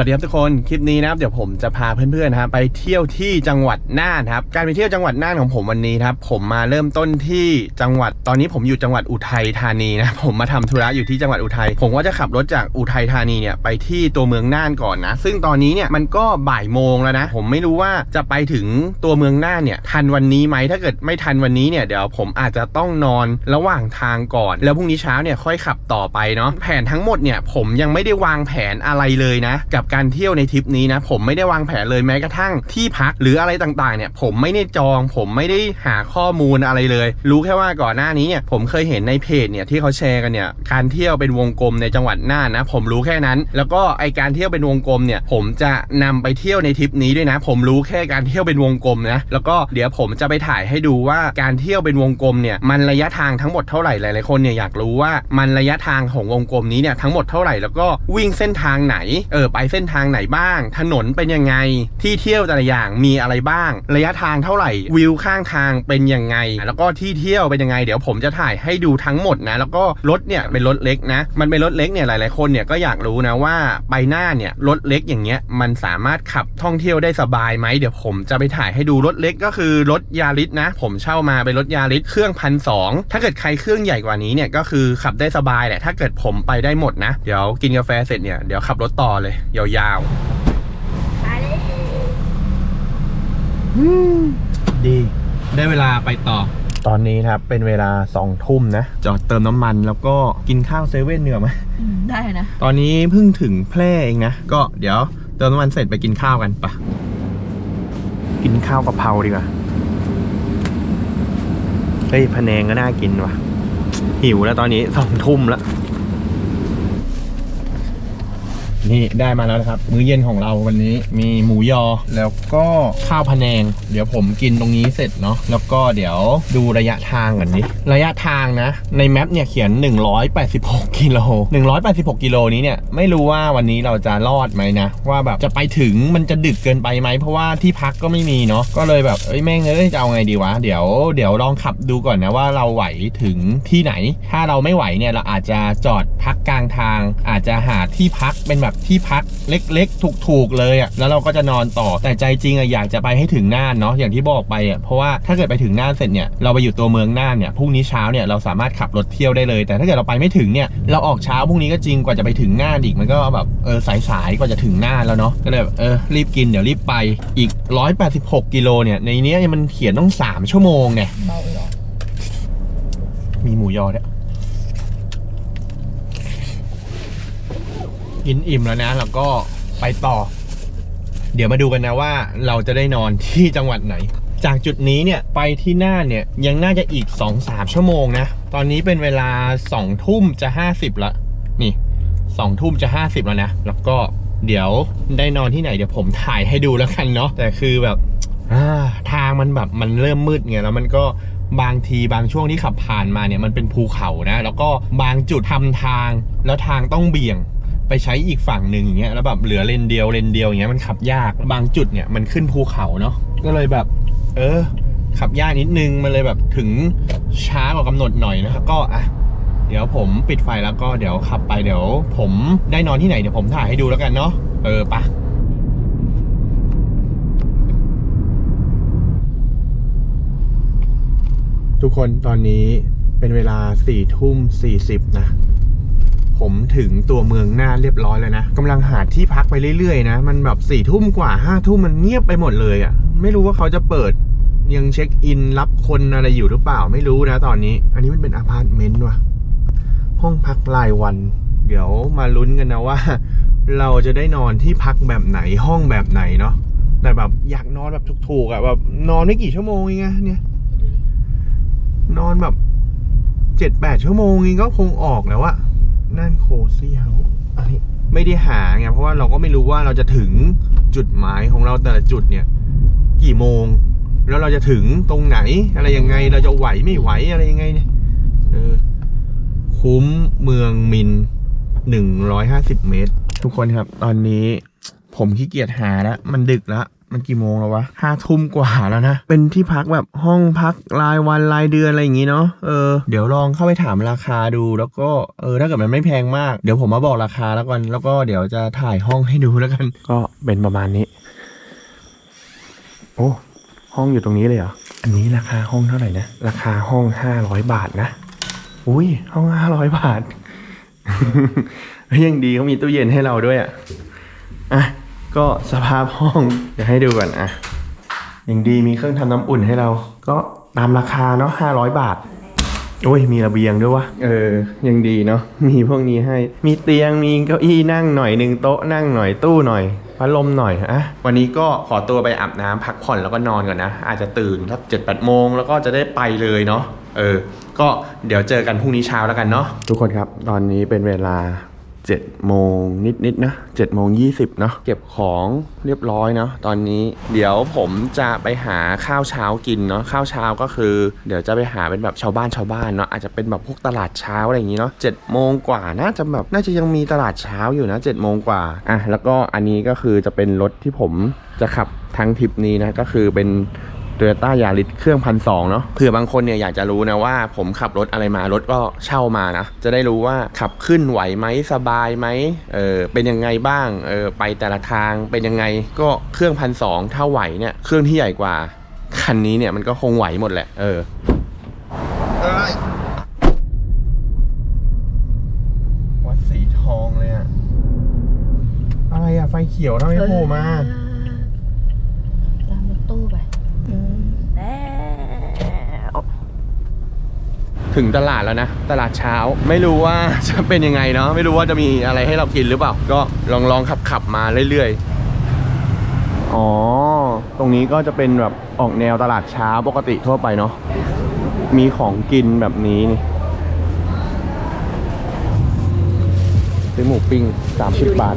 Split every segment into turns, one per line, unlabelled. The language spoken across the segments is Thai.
วัสดีครับทุกคนคลิปนี้นะครับเดี๋ยวผมจะพาเพื่อนๆนะครับไปเที่ยวที่จังหวัดน่านครับการไปเที่ยวจังหวัดน่านของผมวันนี้ครับผมมาเริ่มต้นที่จังหวัดตอนนี้ผมอยู่จังหวัดอุทัยธานีนะผมมาทำธุระอยู่ที่จังหวัดอุทัยผมก็จะขับรถจากอุทัยธานีเนี่ยไปที่ตัวเมืองน่านก่อนนะซึ่งตอนนี้เนี่ยมันก็บ่ายโมงแล้วนะผมไม่รู้ว่าจะไปถึงตัวเมืองน่านเนี่ยทันวันนี้ไหมถ้าเกิดไม่ทันวันนี้เนี่ยเดี๋ยวผมอาจจะต้องนอนระหว่างทางก่อน แล้วพรุ่งนี้เช้าเนี่ยค่อยขับต่อไปเนาะแผนทั้งหมดเนี่ยผมยังไม่ได้วางแผนอะไรเลยนะกับการเที่ยวในทริปนี้นะผมไม่ได้วางแผนเลยแม้กระทั่งที่พักหรืออะไรต่างๆเนี่ยผมไม่ได้จอง ผมไม่ได้หาข้อมูลอะไรเลย รู้แค่ว่าก่อนหน้านี้เนี่ยผมเคยเห็นในเพจเนี่ยที่เขาแชร์กันเนี่ยการเที่ยวเป็นวงกลมในจังหวัดน่านนะผมรู้แค่นั้น แล้วก็ไอการเที่ยวเป็นวงกลมเนี่ยผมจะนำไปเที่ยวในทริปนี้ด้วยนะ ผมรู้แค่การเที่ยวเป็นวงกลมนะแล้วก็เดี๋ยวผมจะไปถ่ายให้ดูว่าการเที่ยวเป็นวงกลมเนี่ยมันระยะทางทั้งหมดเท่าไหร่หลายๆคนเนี่ยอยากรู้ว่ามันระยะทางของวงกลมนี้เนี่ยทั้งหมดเท่าไหร่แล้วก็วิ่งเส้นทางไหนเออไปเส้น้นทางไหนบ้าง ถนนเป็นยังไง ที่เที่ยวแต่ละอย่างมีอะไรบ้าง ระยะทางเท่าไหร่ วิวข้างทางเป็นยังไง แล้วก็ที่เที่ยวเป็นยังไง เดี๋ยวผมจะถ่ายให้ดูทั้งหมดนะ แล้วก็รถเนี่ยเป็นรถเล็กนะ มันเป็นรถเล็กเนี่ยหลาย ๆ คนเนี่ยก็อยากรู้นะว่าไปหน้าเนี่ยรถเล็กอย่างเงี้ยมันสามารถขับท่องเที่ยวได้สบายไหมเดี๋ยวผมจะไปถ่ายให้ดูรถเล็กก็คือรถยาริสนะ ผมเช่ามาเป็นรถยาริสเครื่องพันสองถ้าเกิดใครเครื่องใหญ่กว่านี้เนี่ยก็คือขับได้สบายแหละถ้าเกิดผมไปได้หมดนะ เดี๋ยวกินกาแฟเสร็จเนี่ยเดี๋ยวขับรถต่อเลยยาวๆ
ไปเลย
ดี ได้เวลาไปต่อ ตอนนี้ครับ เป็นเวลาสองทุ่มนะ จอดเติมน้ำมันแล้วก็กินข้าวเซเว่นเหนือไหม
อืมได้นะ
ตอนนี้เพิ่งถึงแพร่เองนะ ก็เดี๋ยวเติมน้ำมันเสร็จไปกินข้าวกันปะกินข้าวกะเพราดีกว่า เฮ้ยพะแนงก็น่ากินว่ะ หิวแล้วตอนนี้สองทุ่มแล้ว นี่ได้มาแล้วนะครับ มื้อเย็นของเราวันนี้มีหมูยอ แล้วก็ข้าวพะแนง เดี๋ยวผมกินตรงนี้เสร็จเนาะแล้วก็เดี๋ยวดูระยะทางก่อนนี้ ระยะทางนะ ในแมปเนี่ยเขียน 186กิโล186กิโลนี้เนี่ยไม่รู้ว่าวันนี้เราจะรอดไหมนะ ว่าแบบจะไปถึงมันจะดึกเกินไปไหม เพราะว่าที่พักก็ไม่มีเนาะก็เลยแบบเอ้ยแม่งเอ้ยจะเอาไงดีวะ เดี๋ยวเดี๋ยวลองขับดูก่อนนะว่าเราไหวถึงที่ไหน ถ้าเราไม่ไหวเนี่ยเราอาจจะจอดพักกลางทาง อาจจะหาที่พักเป็นแบบที่พักเล็กๆ ถูกๆเลยอะ่ะแล้วเราก็จะนอนต่อแต่ใจจริงอะอยากจะไปให้ถึงน่านเนาะอย่างที่บอกไปอะ่ะเพราะว่าถ้าเกิดไปถึงน่านเสร็จเนี่ยเราไปอยู่ตัวเมืองน่านเนี่ยพรุ่งนี้เช้าเนี่ยเราสามารถขับรถเที่ยวได้เลย แต่ถ้าเกิดเราไปไม่ถึงเนี่ยเราออกเช้าพรุ่งนี้ก็จริงกว่าจะไปถึงน่านอีกมันก็แบบเออสายๆกว่าจะถึงน่านแล้วเนาะก็เลยแบบเออรีบกินเดี๋ยวรีบไปอีก 186กิโลเนี่ยในเนี้ยมันเขียนต้อง 3 ชั่วโมงไง
เบาหรอ
มีหมูยอด้วยกินอิ่มแล้วนะแล้วก็ไปต่อ เดี๋ยวมาดูกันนะว่าเราจะได้นอนที่จังหวัดไหน จากจุดนี้เนี่ยไปที่น่านเนี่ยยังน่าจะอีก 2-3 ชั่วโมงนะ ตอนนี้เป็นเวลา2ทุ่มจะ 50ละนี่2ทุ่มจะ 50 แล้วนะ แล้วก็เดี๋ยวได้นอนที่ไหนเดี๋ยวผมถ่ายให้ดูแล้วกันเนาะแต่คือแบบทางมันแบบมันเริ่มมืดไงแล้วมันก็บางทีบางช่วงที่ขับผ่านมาเนี่ยมันเป็นภูเขานะ แล้วก็บางจุดทำทาง แล้วทางต้องเบี่ยงไปใช้อีกฝั่งหนึ่งอย่างเงี้ยแล้วแบบเหลือเลนเดียวเลนเดียวอย่างเงี้ยมันขับยากบางจุดเนี่ยมันขึ้นภูเขาเนาะก็เลยแบบ เออ ขับยากนิดนึงมันเลยแบบถึงช้ากว่ากำหนดหน่อยนะครับก็อะเดี๋ยวผมปิดไฟแล้วก็เดี๋ยวขับไปเดี๋ยว ผมได้นอนที่ไหนเดี๋ยวผมถ่ายให้ดูแล้วกันเนาะเออปะทุกคนตอนนี้เป็นเวลาสี่ทุ่มสี่สิบนะ ผมถึงตัวเมืองน่านเรียบร้อยแล้วนะกำลังหาที่พักไปเรื่อยๆนะ มันแบบสี่ทุ่มกว่าห้าทุ่มมันเงียบไปหมดเลยอะ่ะ ไม่รู้ว่าเขาจะเปิดยังเช็คอินรับคนอะไรอยู่หรือเปล่าไม่รู้นะตอนนี้ อันนี้มันเป็นอพาร์ตเมนต์ว่ะ ห้องพักรายวัน เดี๋ยวมาลุ้นกันนะว่า เราจะได้นอนที่พักแบบไหนห้องแบบไหนเนาะแต่แบบอยากนอนแบบถูกๆอะ่ะแบบนอนไม่กี่ชั่วโมงเองอะเนี่ย นอนแบบเจ็ดแปดชั่วโมงเองก็คงออกแล้วอะนั่นโคซี่เฮาส์อันนี้ไม่ได้หาไงเพราะว่าเราก็ไม่รู้ว่าเราจะถึงจุดหมายของเราแต่ละจุดเนี่ย กี่โมง แล้วเราจะถึงตรงไหนอะไรยังไง เราจะไหวไม่ไหวอะไรยังไงเนี่ยเออคุ้มเมืองมินหนึ่งร้อยห้าสิบเมตร ทุกคนครับ ตอนนี้ผมขี้เกียจหาแล้วมันดึกแล้วมันกี่โมงแล้ววะห้าทุ่มกว่าแล้วนะ เป็นที่พักแบบห้องพักรายวันรายเดือนอะไรอย่างงี้เนาะ เออ เดี๋ยวลองเข้าไปถามราคาดู แล้วก็ เออ ถ้าเกิดมันไม่แพงมาก เดี๋ยวผมมาบอกราคาแล้วกัน แล้วก็เดี๋ยวจะถ่ายห้องให้ดูแล้วกัน ก็เป็นประมาณนี้โอ้ห้องอยู่ตรงนี้เลยเหรอ อันนี้ราคาห้องเท่าไหร่นะ ราคาห้องห้าร้อยบาทนะ อุ้ยห้องห้าร้อยบาทยังดีเขามีตู้เย็นให้เราด้วยอะ อะ ก็สภาพห้องเดี๋ยวให้ดูก่อนอะ ยังดีมีเครื่องทำน้ำอุ่นให้เรา ก็ตามราคาเนาะห้าร้อยบาท โอ้ยมีระเบียงด้วยวะเออ ยังดีเนาะมีพวกนี้ให้ มีเตียงมีเก้าอี้นั่งหน่อยหนึ่งโต๊ะนั่งหน่อยตู้หน่อยพัดลมหน่อยอะวันนี้ก็ขอตัวไปอาบน้ำพักผ่อนแล้วก็นอนก่อนนะ อาจจะตื่นสักเจ็ดแปดโมงแล้วก็จะได้ไปเลยเนาะเออ ก็เดี๋ยวเจอกันพรุ่งนี้เช้าแล้วกันเนาะทุกคนครับ ตอนนี้เป็นเวลา 7โมงนิดๆนะ7โมง20เนาะเก็บของเรียบร้อยเนาะตอนนี้เดี๋ยวผมจะไปหาข้าวเช้ากินเนาะข้าวเช้าก็คือ เดี๋ยวจะไปหาเป็นแบบชาวบ้านชาวบ้านเนาะอาจจะเป็นแบบพวกตลาดเช้าอะไรอย่างงี้เนาะ7โมงกว่าน่าจะแบบน่าจะยังมีตลาดเช้าอยู่นะ7โมงกว่าอะแล้วก็อันนี้ก็คือจะเป็นรถที่ผมจะขับทั้งทริปนี้นะก็คือเป็น โตโยต้ายาริสเครื่องพันสองเนาะเผื่อบางคนเนี่ยอยากจะรู้นะว่า ผมขับรถอะไรมารถก็เช่ามานะ จะได้รู้ว่าขับขึ้นไหวไหมสบายไหมเออเป็นยังไงบ้างเออไปแต่ละทางเป็นยังไงก็เครื่องพันสองถ้าไหวเนี่ยเครื่องที่ใหญ่กว่าคันนี้เนี่ยมันก็คงไหวหมดแหละเออวัดสีทองเลยอะอะไรอะไฟเขียวทำไมโผล่มา
ตามรถตู้ไปอืมแล้ว
ถึงตลาดแล้วนะ ตลาดเช้าไม่รู้ว่าจะเป็นยังไงเนาะไม่รู้ว่าจะมีอะไรให้เรากินหรือเปล่า ก็ลองลองขับขับมาเรื่อยๆ อ๋อ ตรงนี้ก็จะเป็นแบบออกแนวตลาดเช้าปกติทั่วไปเนาะมีของกินแบบนี้นี่ซื้อหมูปิ้ง30 บาท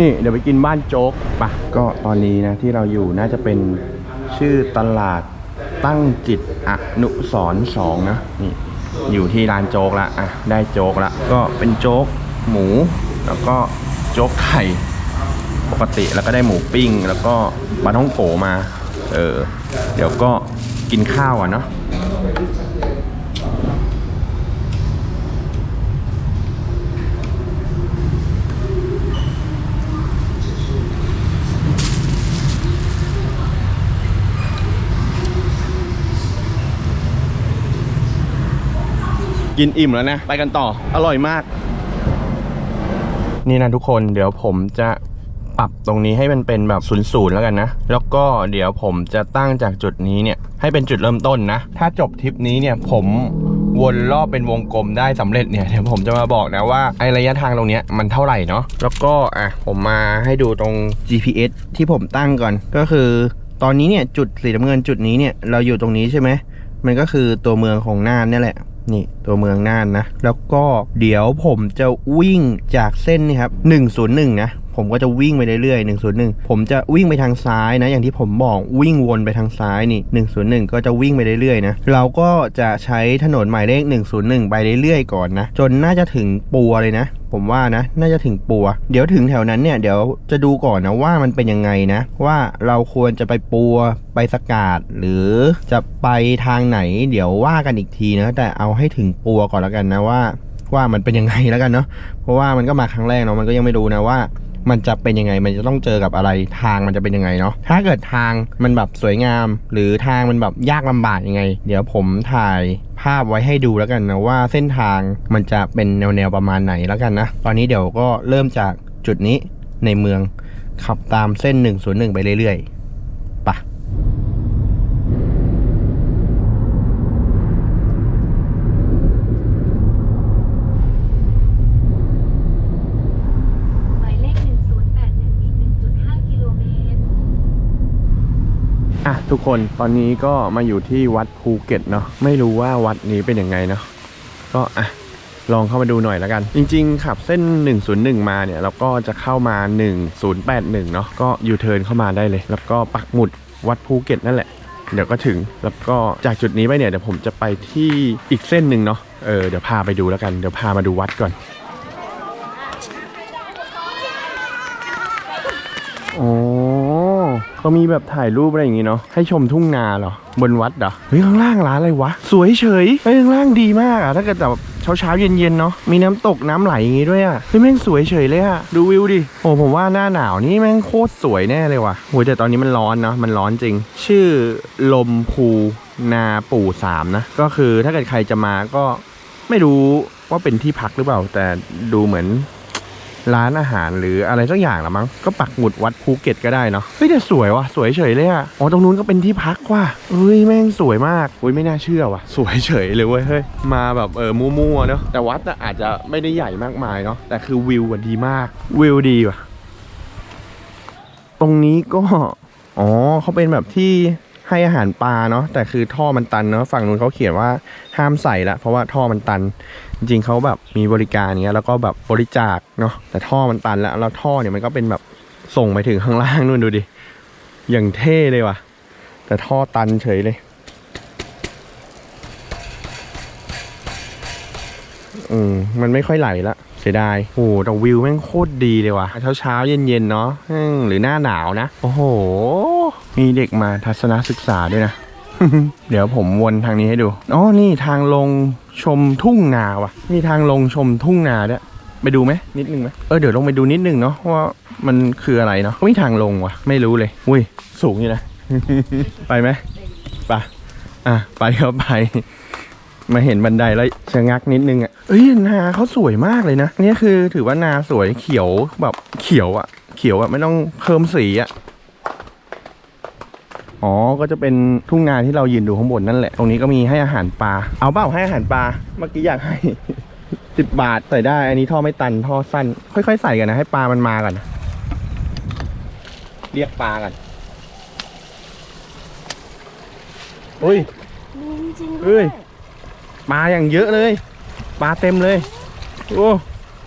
นี่เดี๋ยวไปกินบ้านโจ๊กปะก็ตอนนี้นะที่เราอยู่น่าจะเป็น ชื่อตลาดตั้งจิตอนุสรสองนะนี่อยู่ที่ร้านโจ๊กละอะได้โจ๊กละก็เป็นโจ๊กหมู แล้วก็โจ๊กไข่ปกติแล้วก็ได้หมูปิ้ง แล้วก็ปลาท้องโกมา เออ เดี๋ยวก็กินข้าวอะเนาะ กินอิ่มแล้วนะ ไปกันต่อ อร่อยมาก นี่นะทุกคนเดี๋ยวผมจะปรับตรงนี้ให้มันเป็นแบบศูนย์ศูนย์แล้วกันนะ แล้วก็เดี๋ยวผมจะตั้งจากจุดนี้เนี่ย ให้เป็นจุดเริ่มต้นนะ ถ้าจบทริปนี้เนี่ยผมวนรอบเป็นวงกลมได้สำเร็จเนี่ยเดี๋ยวผมจะมาบอกนะว่าไอระยะทางตรงนี้มันเท่าไหร่เนาะแล้วก็อะผมมาให้ดูตรง GPS ที่ผมตั้งก่อน ก็คือตอนนี้เนี่ยจุดสีน้ำเงินจุดนี้เนี่ยเราอยู่ตรงนี้ใช่ไหมมันก็คือตัวเมืองของน่านนี่แหละ นี่ตัวเมืองน่านนะ แล้วก็เดี๋ยวผมจะวิ่งจากเส้นนี่ครับ 101 นะ ผมก็จะวิ่งไปเรื่อยๆ101 ผมจะวิ่งไปทางซ้ายนะ อย่างที่ผมบอกวิ่งวนไปทางซ้ายนี่ 101 ก็จะวิ่งไปเรื่อยๆนะ เราก็จะใช้ถนนหมายเลข 101 ไปเรื่อยๆก่อนนะ จนน่าจะถึงปัวเลยนะผมว่านะ น่าจะถึงปัว เดี๋ยวถึงแถวนั้นเนี่ย เดี๋ยวจะดูก่อนนะว่ามันเป็นยังไงนะ ว่าเราควรจะไปปัวไปสกาดหรือจะไปทางไหน เดี๋ยวว่ากันอีกทีนะ แต่เอาให้ถึงปัวก่อนแล้วกันนะว่า ว่ามันเป็นยังไงแล้วกันเนาะเพราะว่ามันก็มาครั้งแรกเนาะมันก็ยังไม่รู้นะว่า มันจะเป็นยังไง มันจะต้องเจอกับอะไรทางมันจะเป็นยังไงเนาะถ้าเกิดทางมันแบบสวยงาม หรือทางมันแบบยากลำบากยังไง เดี๋ยวผมถ่ายภาพไว้ให้ดูแล้วกันนะว่าเส้นทางมันจะเป็นแนวๆประมาณไหนแล้วกันนะตอนนี้เดี๋ยวก็เริ่มจากจุดนี้ในเมืองขับตามเส้น 101 ไปเรื่อยๆไปะ
หมายเลข 1081 อีก 1.5 กิโลเมตร
อะทุกคนตอนนี้ก็มาอยู่ที่วัดภูเก็ตเนาะไม่รู้ว่าวัดนี้เป็นยังไงเนาะก็อะลองเข้ามาดูหน่อยแล้วกัน จริง ๆ ขับเส้น 101 มาเนี่ยเราก็จะเข้ามา 1081 เนาะก็ยูเทิร์นเข้ามาได้เลย แล้วก็ปักหมุดวัดภูเก็ตนั่นแหละ เดี๋ยวก็ถึงแล้วก็จากจุดนี้ไปเนี่ยเดี๋ยวผมจะไปที่อีกเส้นหนึ่งเนาะเออเดี๋ยวพาไปดูแล้วกันเดี๋ยวพามาดูวัดก่อน โอ้ เขามีแบบถ่ายรูปอะไรอย่างงี้เนาะให้ชมทุ่งนาเหรอบนวัดเหรอเฮ้ยข้างล่างร้านอะไรวะ สวยเฉยเฮ้ยข้างล่างดีมากอะถ้าเกิดแบบเช้าเช้าๆเย็นเย็นๆเนาะมีน้ำตกน้ำไหลอย่างงี้ด้วยอะเฮ้ยแม่งสวยเฉยเลยอะดูวิวดิโอ้ผมว่าหน้าหนาวนี่แม่งโคตรสวยแน่เลยว่ะโหแต่ตอนนี้มันร้อนเนาะมันร้อนจริง ชื่อลมพูนาปู่สามนะก็คือถ้าเกิดใครจะมาก็ไม่รู้ว่าเป็นที่พักหรือเปล่า แต่ดูเหมือน ร้านอาหารหรืออะไรสักอย่างละมั้งก็ปักหมุดวัดภูเก็ตก็ได้เนาะเฮ้ยแต่สวยว่ะสวยเฉยเลยอะอ๋อตรงนู้นก็เป็นที่พักว่ะเฮ้ยแม่งสวยมากอุ้ยไม่น่าเชื่อว่ะ สวยเฉยเลยเว้ยเฮ้ยมาแบบเออมั่วๆเนาะแต่วัดน่ะอาจจะไม่ได้ใหญ่มากมายเนาะแต่คือวิวอะดีมากวิวดีว่ะ ตรงนี้ก็อ๋อเขาเป็นแบบที่ให้อาหารปลาเนาะแต่คือท่อมันตันเนาะฝั่งนู้นเขาเขียนว่าห้ามใส่ละเพราะว่าท่อมันตัน จริงเขาแบบมีบริการเงี้ยแล้วก็แบบบริจาคเนาะแต่ท่อมันตันแล้วแล้วท่อเนี่ยมันก็เป็นแบบส่งไปถึงข้างล่างนู่นดูดิอย่างเท่เลยว่ะ แต่ท่อตันเฉยเลย อืมมันไม่ค่อยไหลละเสียดายโอ้โหแต่วิวแม่งโคตรดีเลยว่ะ เช้าเช้าๆเย็นเนาะหรือหน้าหนาวนะ โอ้โห มีเด็กมาทัศนศึกษาด้วยนะ เดี๋ยวผมวนทางนี้ให้ดู อ๋อ นี่ทางลงชมทุ่งนาว่ะ มีทางลงชมทุ่งนาด้วย ไปดูไหมนิดนึงไหมเออ เดี๋ยวลงไปดูนิดนึงเนาะว่ามันคืออะไรเนาะไม่มีทางลงว่ะ ไม่รู้เลย อุ้ย สูงอยู่นะ ไปไหมไปอะ ไปก็ไป มาเห็นบันไดแล้วชะงักนิดนึงอะเอ้ย นาเขาสวยมากเลยนะ นี่คือถือว่านาสวยเขียวแบบเขียวอะ เขียวอะไม่ต้องเพิ่มสีอะ อ๋อ ก็จะเป็นทุ่งนาที่เรายืนดูข้างบนนั่นแหละ ตรงนี้ก็มีให้อาหารปลา เอาเปล่าให้อาหารปลา เมื่อกี้อยากให้สิบบาทใส่ได้ อันนี้ท่อไม่ตันท่อสั้น ค่อยๆใส่กันนะ ให้ปลามันมาก่อนนะเรียกปลากันอุ้ย
มีจริง
เอ้ยปลาอย่างเยอะเลย ปลาเต็มเลย โอ้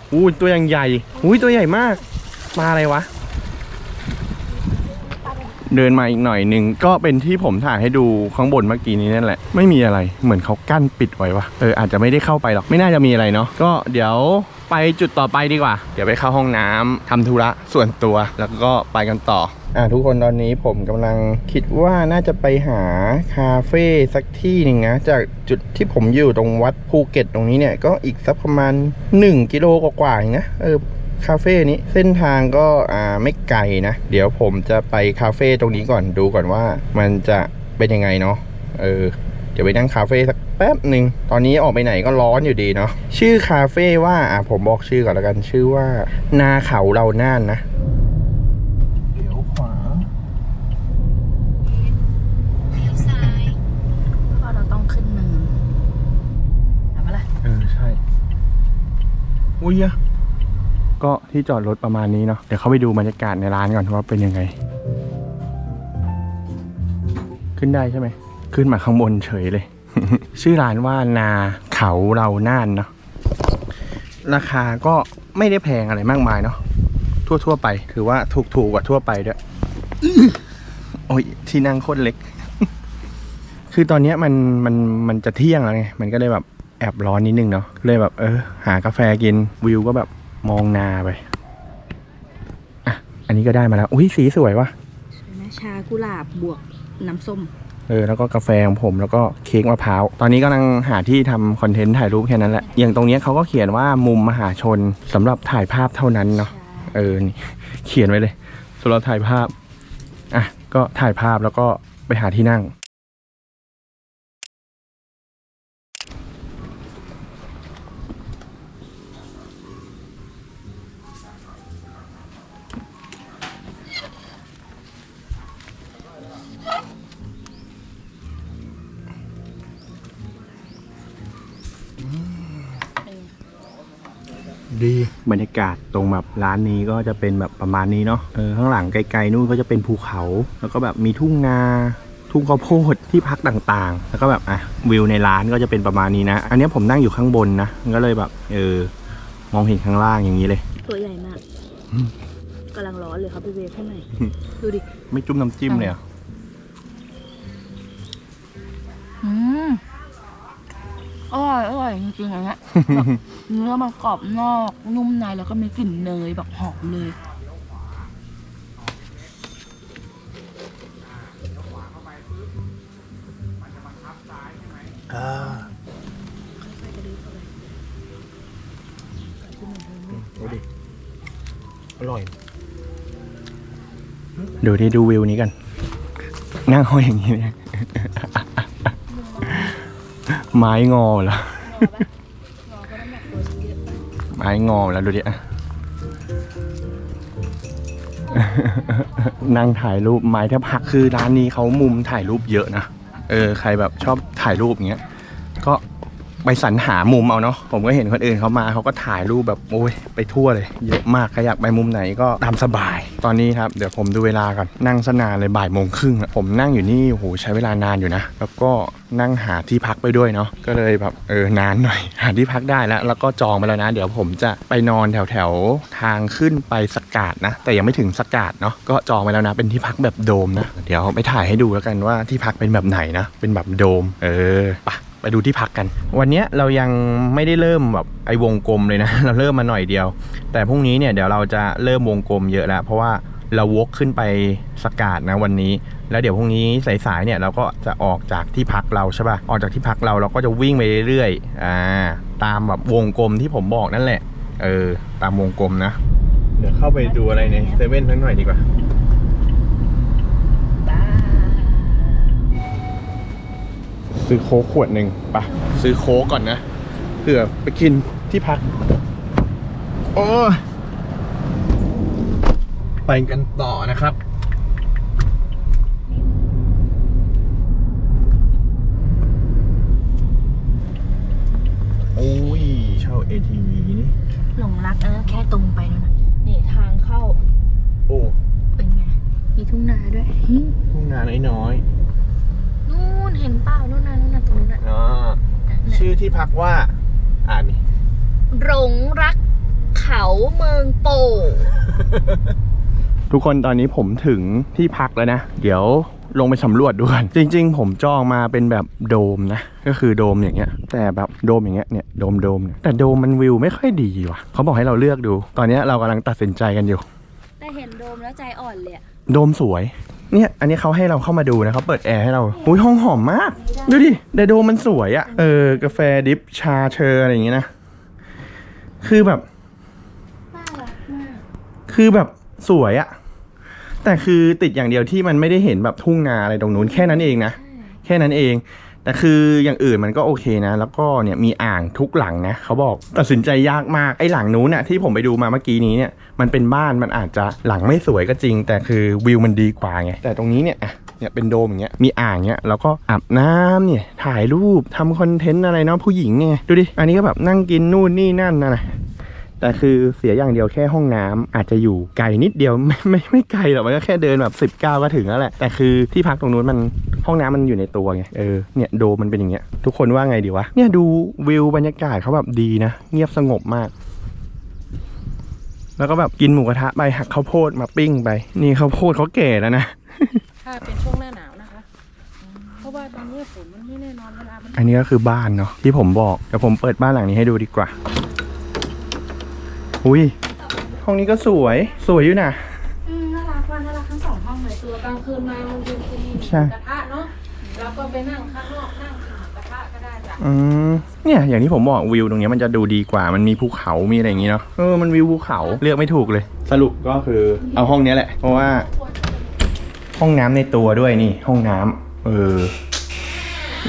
โหตัวอย่างใหญ่อุ้ยตัวใหญ่มาก ปลาอะไรวะ เดินมาอีกหน่อยหนึ่งก็เป็นที่ผมถ่ายให้ดูข้างบนเมื่อกี้นี้นั่นแหละ ไม่มีอะไรเหมือนเขากั้นปิดไว้วะเอออาจจะไม่ได้เข้าไปหรอกไม่น่าจะมีอะไรเนาะก็เดี๋ยวไปจุดต่อไปดีกว่า เดี๋ยวไปเข้าห้องน้ำทำธุระส่วนตัวแล้วก็ไปกันต่ออ่าทุกคนตอนนี้ผมกำลังคิดว่าน่าจะไปหาคาเฟ่สักที่หนึ่งนะ จากจุดที่ผมอยู่ตรงวัดภูเก็ตตรงนี้เนี่ย ก็อีกสักประมาณ 1 กิโลกว่าๆเองนะเออ คาเฟ่นี้เส้นทางก็อ่าไม่ไกลนะ เดี๋ยวผมจะไปคาเฟ่ตรงนี้ก่อนดูก่อนว่า มันจะเป็นยังไงเนาะเออเดี๋ยวไปนั่งคาเฟ่สักแป๊บหนึ่ง ตอนนี้ออกไปไหนก็ร้อนอยู่ดีเนาะ ชื่อคาเฟ่ว่า อ่าผมบอกชื่อก่อนแล้วกัน ชื่อว่า นาเขาเราน่านนะ เดี๋ยวขวา
เลี้ยวซ้าย
เพราะเราต้องขึ้นเนินทำอะไร
เออ ใช่ อุ้ยอะ ก็ที่จอดรถประมาณนี้เนาะเดี๋ยวเข้าไปดูบรรยากาศในร้านก่อนว่าเป็นยังไง ขึ้นได้ใช่ไหม ขึ้นมาข้างบนเฉยเลย ชื่อร้านว่านาเขาเราน่านเนาะราคาก็ไม่ได้แพงอะไรมากมายเนาะทั่วๆไป ถือว่าถูกๆกกว่าทั่วไปด้วยโอ้ยที่นั่งโคตรเล็ก คือตอนนี้มันมันมันจะเที่ยงแล้วไงมันก็เลยแบบแอบร้อนนิดนึงเนาะเลยแบบเออหากาแฟกินวิวก็แบบ มองนาไป อะ อันนี้ก็ได้มาแล้ว อุ้ยสีสวยวะ
ใช่ไหมชากุหลาบบวกน้ำส้ม
เออ แล้วก็กาแฟของผมแล้วก็เค้กมะพร้าว ตอนนี้กำลังหาที่ทำคอนเทนต์ถ่ายรูปแค่นั้นแหละ อย่างตรงเนี้ยเขาก็เขียนว่ามุมมหาชนสำหรับถ่ายภาพเท่านั้นเนาะ เออ นี่ เขียนไว้เลยสำหรับถ่ายภาพ อะ ก็ถ่ายภาพแล้วก็ไปหาที่นั่ง ดีบรรยากาศตรงแบบร้านนี้ก็จะเป็นแบบประมาณนี้เนาะเออข้างหลังไกลๆนู่นก็จะเป็นภูเขา แล้วก็แบบมีทุ่งนาทุ่งข้าวโพดที่พักต่างๆ แล้วก็แบบอะวิวในร้านก็จะเป็นประมาณนี้นะ อันนี้ผมนั่งอยู่ข้างบนนะก็เลยแบบ เออ มองเห็นข้างล่างอย่างนี้เลย
ตัวใหญ่มาก
อืม
กำลังร้อนเลยครับพี่เวฟข้างในดูดิ
ไม่จุ่มน้ำจิ้มเลยเหรอะ
อืม อร่อยอร่อยจริงๆอันเนี้ยเนื้อมันกรอบนอกนุ่มในแล้วก็มีกลิ่นเนยแบบหอมเลย
อ่าดูดอร่อย ดูดิดูวิวนี้กัน นั่งห้อยอย่างนี้เนี่ย ไม้งอแล้วไม้งอแล้วดูดิอะนั่งถ่ายรูปไม้แทบหักคือร้านนี้เขามุมถ่ายรูปเยอะนะ เออ ใครแบบชอบถ่ายรูปอย่างเงี้ย ไปสรรหามุมเอาเนาะผมก็เห็นคนอื่นเขามาเขาก็ถ่ายรูปแบบโอ้ยไปทั่วเลย เยอะมากใครอยากไปมุมไหนก็ตามสบาย ตอนนี้ครับเดี๋ยวผมดูเวลาก่อนนั่งสนานเลยบ่ายโมงครึ่งผมนั่งอยู่นี่โอ้โหใช้เวลานานอยู่นะ แล้วก็นั่งหาที่พักไปด้วยเนาะก็เลยแบบเออนานหน่อย หาที่พักได้แล้ว แล้วก็จองไปแล้วนะ เดี๋ยวผมจะไปนอนแถวแถวทางขึ้นไปสกาดนะ แต่ยังไม่ถึงสกาดเนาะก็จองไปแล้วนะเป็นที่พักแบบโดมนะ เดี๋ยวไปถ่ายให้ดูแล้วกันว่าที่พักเป็นแบบไหนนะ เป็นแบบโดม เออไป ไปดูที่พักกัน วันเนี้ยเรายังไม่ได้เริ่มแบบไอ้วงกลมเลยนะ เราเริ่มมาหน่อยเดียว แต่พรุ่งนี้เนี่ยเดี๋ยวเราจะเริ่มวงกลมเยอะแล้ว เพราะว่าเราวกขึ้นไปสกาดนะวันนี้ แล้วเดี๋ยวพรุ่งนี้สายๆเนี่ยเราก็จะออกจากที่พักเราใช่ป่ะ ออกจากที่พักเราเราก็จะวิ่งไปเรื่อยๆ อ่า ตามแบบวงกลมที่ผมบอกนั่นแหละ เออ ตามวงกลมนะ เดี๋ยวเข้าไปดูอะไรในเซเว่นทั้งหน่อยดีกว่า ซื้อโค้กขวดหนึ่งปะซื้อโค้กก่อนนะเผื่อไปกินที่พัก โอ้ยไปกันต่อนะครับโอ้ยเช่า ATV นี่
หลงรักเออแค่ตรงไปนั่นนะนี่ทางเข้า
โอ้
เป็นไง มีทุ่งนาด้วยหึ
ทุ่งนาน้อย
นู่นเห็นเปล่านู่นน่ะนู่นน่ะตรงนู้นน่ะ
ๆอ่าชื่อที่พักว่า อ่านนี่
หลงรักเขาเมืองโป่ง
ทุกคนตอนนี้ผมถึงที่พักแล้วนะ เดี๋ยวลงไปสำรวจดูกันจริง ๆ ผมจองมาเป็นแบบโดมนะ ก็คือโดมอย่างเงี้ย แต่แบบโดมอย่างเงี้ยเนี่ยโดมโดมเนี่ยแต่โดมมันวิวไม่ค่อยดีว่ะเขาบอกให้เราเลือกดู ตอนเนี้ยเรากำลังตัดสินใจกันอยู่
แต่เห็นโดมแล้วใจอ่อนเลยอะ
โดมสวย เนี่ย อันนี้เขาให้เราเข้ามาดูนะเขาเปิดแอร์ให้เราอุ้ยห้องหอมมาก ดูดิแต่โดมมันสวยอะเออ กาแฟดิฟชาเชอร์อะไรอย่างเงี้ยนะ คือแบบ
น่ารักมาก
คือแบบสวยอะแต่คือติดอย่างเดียวที่มันไม่ได้เห็นแบบทุ่งนาอะไรตรงนู้นแค่นั้นเองนะ แค่นั้นเอง แต่คืออย่างอื่นมันก็โอเคนะ แล้วก็เนี่ยมีอ่างทุกหลังนะเขาบอกตัดสินใจยากมากไอ้หลังนู้นน่ะที่ผมไปดูมาเมื่อกี้นี้เนี่ยมันเป็นบ้านมันอาจจะหลังไม่สวยก็จริง แต่คือวิวมันดีกว่าไงแต่ตรงนี้เนี่ยเนี่ยเป็นโดมอย่างเงี้ยมีอ่างเงี้ยแล้วก็อาบน้ำเนี่ยถ่ายรูปทำคอนเทนต์อะไรเนาะผู้หญิงไงดูดิอันนี้ก็แบบนั่งกินนู่นนี่นั่นนะ แต่คือเสียอย่างเดียวแค่ห้องน้ำอาจจะอยู่ไกลนิดเดียวไม่ไม่ไม่ไกลหรอกมันก็แค่เดินแบบสิบเก้าก็ถึงแล้วแหละแต่คือที่พักตรงนู้นมันห้องน้ำมันอยู่ในตัวไงเออเนี่ยโดมมันเป็นอย่างเงี้ยทุกคนว่าไงดีวะเนี่ยดูวิวบรรยากาศเขาแบบดีนะ เงียบสงบมาก แล้วก็แบบกินหมูกระทะไปหักข้าวโพดมาปิ้งไป นี่ข้าวโพดเขาแก่แล้วนะ
ถ้าเป็นช่วงหน้าหนาวนะคะเพราะว่าตอนนี้ฝนมันไม่แน่นอนเวลามัน
อันนี้ก็คือบ้านเนาะที่ผมบอกเดี๋ยวผมเปิดบ้านหลังนี้ให้ดูดีกว่า อุ้ยห้องนี้ก็สวยสวยอยู่นะ
อืมน่ารักว่าน่ารักทั้งสองห้องเลยตัวกลางคืนมามันเป็นเป็น
ใช่
กระทะเนาะเราก็ไปนั่งข้างนอกนั่งกินกระทะก็ได้จ้ะ
อืมเนี่ยอย่างที่ผมบอกวิวตรงเนี้ยมันจะดูดีกว่ามันมีภูเขามีอะไรอย่างงี้เนาะเออมันวิวภูเขาเลือกไม่ถูกเลย สรุปก็คือเอาห้องเนี้ยแหละ เพราะว่า ห้องน้ำในตัวด้วยนี่ ห้องน้ำเออ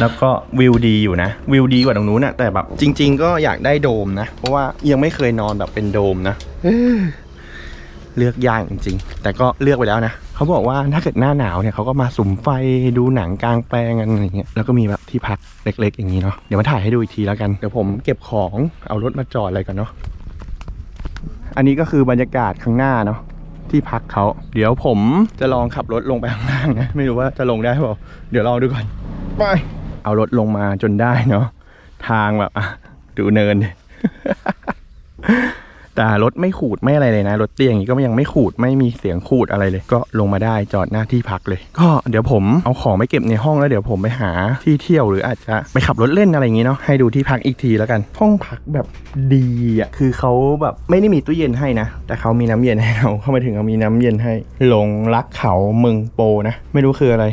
แล้วก็วิวดีอยู่นะ วิวดีกว่าตรงนู้นอะแต่แบบจริง ๆ ก็อยากได้โดมนะ เพราะว่ายังไม่เคยนอนแบบเป็นโดมนะเอ้อเลือกยากจริงๆ แต่ก็เลือกไปแล้วนะ เขาบอกว่าถ้าเกิดหน้าหนาวเนี่ยเขาก็มาสุมไฟดูหนังกลางแปลงกันอะไรเงี้ย แล้วก็มีแบบที่พักเล็ก ๆ อย่างนี้เนาะ เดี๋ยวมาถ่ายให้ดูอีกทีแล้วกัน เดี๋ยวผมเก็บของเอารถมาจอดอะไรกันเนาะ อันนี้ก็คือบรรยากาศข้างหน้าเนาะที่พักเขา เดี๋ยวผมจะลองขับรถลงไปข้างล่างนะ ไม่รู้ว่าจะลงได้เปล่า เดี๋ยวลองดูก่อน ไป เอารถลงมาจนได้เนาะทางแบบอะดูเนิน แต่รถไม่ขูดไม่อะไรเลยนะรถเตี้ยอย่างนี้ก็ยังไม่ขูดไม่มีเสียงขูดอะไรเลย ก็ลงมาได้จอดหน้าที่พักเลย ก็เดี๋ยวผมเอาของไปเก็บในห้องแล้วเดี๋ยวผมไปหาที่เที่ยวหรืออาจจะไปขับรถเล่นอะไรอย่างนี้เนาะให้ดูที่พักอีกทีแล้วกัน ห้องพักแบบดีอะคือเขาแบบไม่ได้มีตู้เย็นให้นะแต่เขามีน้ำเย็นให้เราเข้ามาถึงเขามีน้ำเย็นให้หลงรักเขาเมืองโปนะ ไม่รู้คืออะไร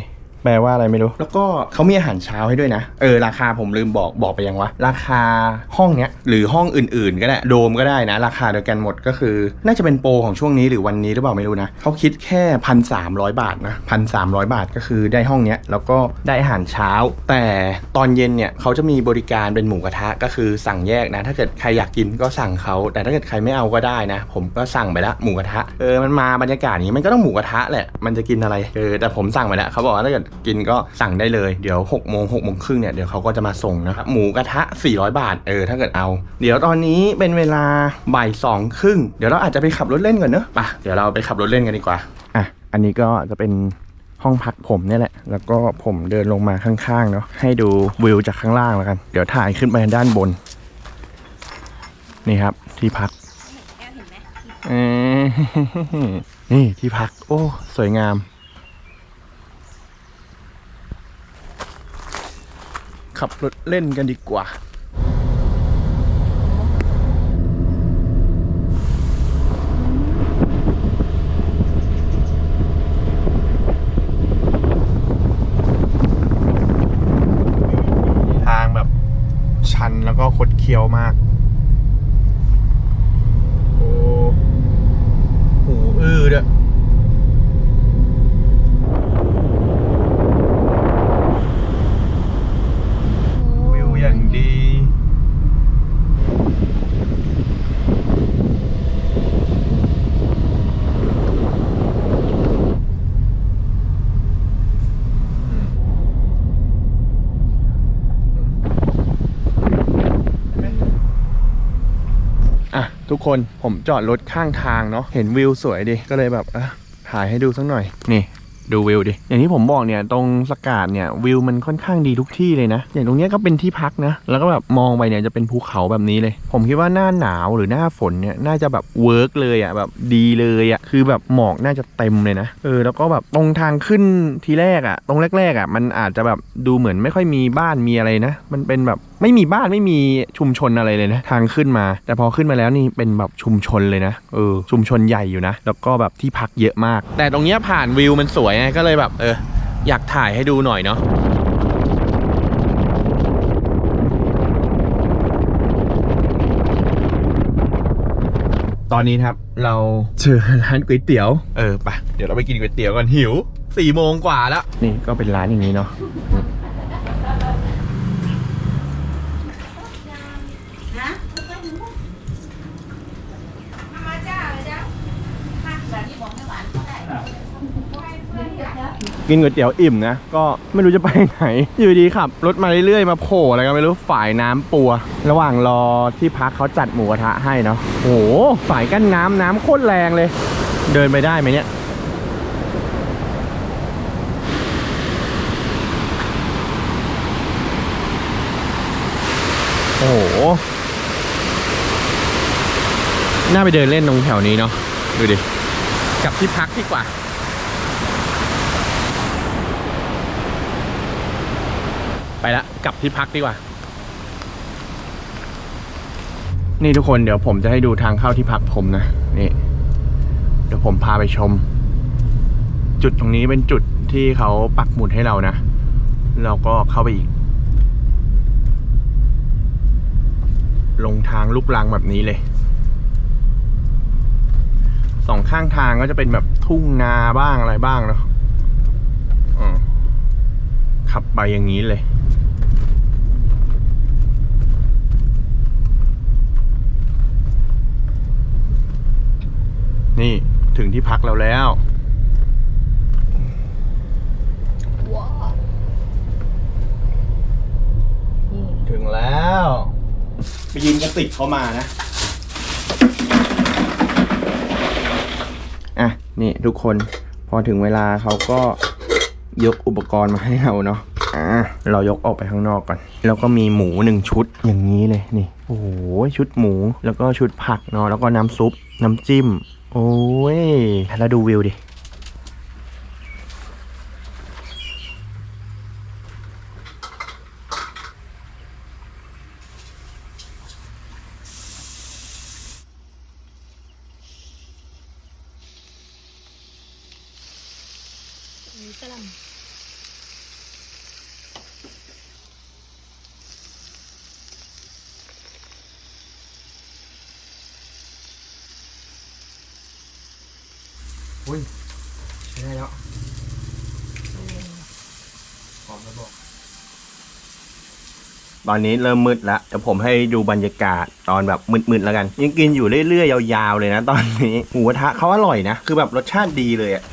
แปลว่าอะไรไม่รู้ แล้วก็เขามีอาหารเช้าให้ด้วยนะ เออ ราคาผมลืมบอกบอกไปยังวะ ราคาห้องเนี้ย หรือห้องอื่นๆ ก็ได้ โดมก็ได้นะ ราคาเดียวกันหมดก็คือ น่าจะเป็นโปรของช่วงนี้หรือวันนี้หรือเปล่าไม่รู้นะเขาคิดแค่พันสามร้อยบาทนะพันสามร้อยบาทก็คือได้ห้องเนี้ย แล้วก็ได้อาหารเช้า แต่ตอนเย็นเนี่ยเขาจะมีบริการเป็นหมูกระทะก็คือสั่งแยกนะ ถ้าเกิดใครอยากกินก็สั่งเขา แต่ถ้าเกิดใครไม่เอาก็ได้นะ ผมก็สั่งไปละหมูกระทะ เออ มันมาบรรยากาศนี้มันก็ต้องหมูกระทะแหละ มันจะกินอะไร เออ แต่ผมสั่งไปล้วเขาบอกว่าถ้าเกิดกินก็สั่งได้เลย เดี๋ยว6กโมงหกโมงครึ่งเนี่ยเดี๋ยวเขาก็จะมาส่งนะครับหมูกระทะ 400 บาทเออถ้าเกิดเอา เดี๋ยวตอนนี้เป็นเวลาบ่ายสองครึ่งเดี๋ยวเราอาจจะไปขับรถเล่นก่อนเนอะไปเดี๋ยวเราไปขับรถเล่นกันดีกว่าอะอันนี้ก็จะเป็นห้องพักผมเนี่ยแหละ แล้วก็ผมเดินลงมาข้างๆเนาะ ให้ดูวิวจากข้างล่างแล้วกัน เดี๋ยวถ่ายขึ้นไปด้านบน นี่ครับที่พักเออนี่ที่พัก โอ้ สวยงาม ขับรถเล่นกันดีกว่า ทางแบบชันแล้วก็คดเคี้ยวมาก โอ้หูอื้อด้วยวิวอย่างดี อะ ทุ กคนผมจอดรถข้างทางเนาะเห็นวิวสวยดิก็เลยแบบอะถ่ายให้ดูสักหน่อยนี่ดูวิวดิ อย่างที่ผมบอกเนี่ยตรงสกาดเนี่ยวิวมันค่อนข้างดีทุกที่เลยนะ อย่างตรงเนี้ยก็เป็นที่พักนะ แล้วก็แบบมองไปเนี่ยจะเป็นภูเขาแบบนี้เลย ผมคิดว่าหน้าหนาวหรือหน้าฝนเนี่ยน่าจะแบบเวิร์กเลยอะแบบดีเลยอะคือแบบหมอกน่าจะเต็มเลยนะ เออแล้วก็แบบตรงทางขึ้นทีแรกอะตรงแรกๆอะมันอาจจะแบบดูเหมือนไม่ค่อยมีบ้านมีอะไรนะ มันเป็นแบบ ไม่มีบ้านไม่มีชุมชนอะไรเลยนะ ทางขึ้นมา แต่พอขึ้นมาแล้วนี่เป็นแบบชุมชนเลยนะเออชุมชนใหญ่อยู่นะ แล้วก็แบบที่พักเยอะมาก แต่ตรงเนี้ยผ่านวิวมันสวยไงก็เลยแบบเอออยากถ่ายให้ดูหน่อยเนาะตอนนี้ครับเราเจอร้านก๋วยเตี๋ยว เออไปเดี๋ยวเราไปกินก๋วยเตี๋ยวก่อนหิวสี่โมงกว่าแล้ว นี่ก็เป็นร้านอย่างนี้เนาะ กินก๋วยเตี๋ยวอิ่มนะ ก็ไม่รู้จะไปไหน อยู่ดีขับรถมาเรื่อยๆ มาโผล่อะไรก็ไม่รู้ฝ่ายน้ำปัว ระหว่างรอที่พักเขาจัดหมูกระทะให้เนาะโอ้ฝ่ายกั้นน้ำน้ำโคตรแรงเลย เดินไปได้ไหมเนี่ยโอ้โห น่าไปเดินเล่นตรงแถวนี้เนาะ ดูดิ กลับที่พักดีกว่า ไปละกลับที่พักดีกว่า นี่ทุกคนเดี๋ยวผมจะให้ดูทางเข้าที่พักผมนะนี่เดี๋ยวผมพาไปชม จุดตรงนี้เป็นจุดที่เขาปักหมุดให้เรานะ เราก็เข้าไปอีก ลงทางลูกลังแบบนี้เลยสองข้างทางก็จะเป็นแบบทุ่งนาบ้างอะไรบ้างเนาะขับไปอย่างนี้เลย นี่ถึงที่พักเราแล้วถึงแล้ว ไปยืมกระติกเขามานะ อะ นี่ทุกคนพอถึงเวลาเขาก็ยกอุปกรณ์มาให้เราเนาะ อะเรายกออกไปข้างนอกก่อน แล้วก็มีหมูหนึ่งชุดอย่างนี้เลยนี่ โอ้โห ชุดหมู แล้วก็ชุดผักเนาะ แล้วก็น้ำซุป น้ำจิ้ม โอ้ย แล้วดูวิวดิ
มีกะลำ
อุ้ยใช้ได้แล้วหอมแล้วบอก ตอนนี้เริ่มมืดแล้วเดี๋ยวผมให้ดูบรรยากาศตอนแบบมืดๆแล้วกัน ยังกินอยู่เรื่อยๆยาวๆเลยนะ ตอนนี้หมูกระทะเขาอร่อยนะ คือแบบรสชาติดีเลยอะ